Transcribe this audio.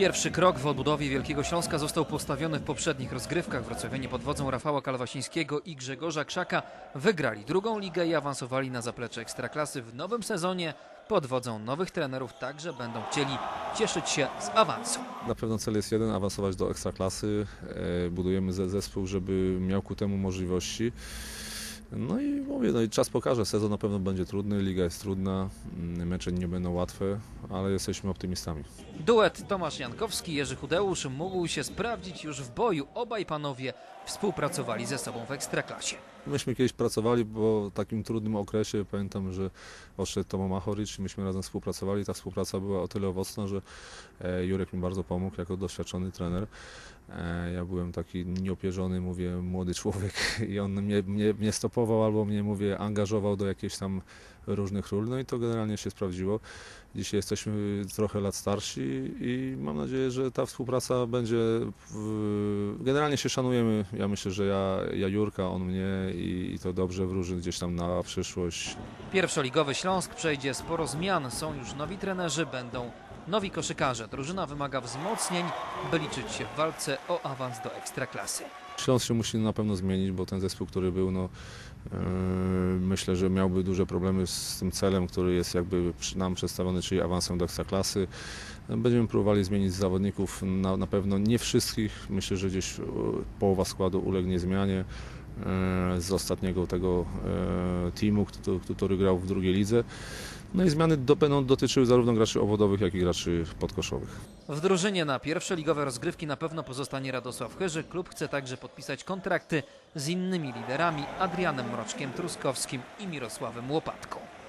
Pierwszy krok w odbudowie Wielkiego Śląska został postawiony w poprzednich rozgrywkach. Wrocławianie pod wodzą Rafała Kalwasińskiego i Grzegorza Krzaka wygrali drugą ligę i awansowali na zaplecze Ekstraklasy w nowym sezonie. Pod wodzą nowych trenerów także będą chcieli cieszyć się z awansu. Na pewno cel jest jeden, awansować do ekstraklasy. E, Budujemy ze- zespół, żeby miał ku temu możliwości. No i mówię, no i czas pokaże, sezon na pewno będzie trudny, liga jest trudna, mm, mecze nie będą łatwe, ale jesteśmy optymistami. Duet Tomasz Jankowski, Jerzy Chudeusz mógł się sprawdzić już w boju. Obaj panowie współpracowali ze sobą w Ekstraklasie. Myśmy kiedyś pracowali, w takim trudnym okresie pamiętam, że odszedł Tomo Machoricz i myśmy razem współpracowali. Ta współpraca była o tyle owocna, że e, Jurek mi bardzo pomógł jako doświadczony trener. E, Ja byłem taki nieopierzony, mówię, młody człowiek i on mnie, mnie, mnie stopował albo mnie, mówię, angażował do jakichś tam różnych ról, no i to generalnie się sprawdziło. Dzisiaj jesteśmy trochę lat starsi i mam nadzieję, że ta współpraca będzie. W... Generalnie się szanujemy. Ja myślę, że ja, ja Jurka, on mnie i, i to dobrze wróży gdzieś tam na przyszłość. Pierwszoligowy Śląsk przejdzie sporo zmian. Są już nowi trenerzy, będą nowi koszykarze. Drużyna wymaga wzmocnień, by liczyć się w walce o awans do Ekstraklasy. Śląsk się musi na pewno zmienić, bo ten zespół, który był, no, yy, myślę, że miałby duże problemy z tym celem, który jest jakby nam przedstawiony, czyli awansem do ekstraklasy. Będziemy próbowali zmienić zawodników, na, na pewno nie wszystkich. Myślę, że gdzieś yy, połowa składu ulegnie zmianie z ostatniego tego yy, teamu, który, grał w drugiej lidze. No i zmiany do, będą dotyczyły zarówno graczy owodowych, jak i graczy podkoszowych. W drużynie na pierwsze ligowe rozgrywki na pewno pozostanie Radosław Chyży. Klub chce także podpisać kontrakty z innymi liderami Adrianem Mroczkiem Truskowskim i Mirosławem Łopatką.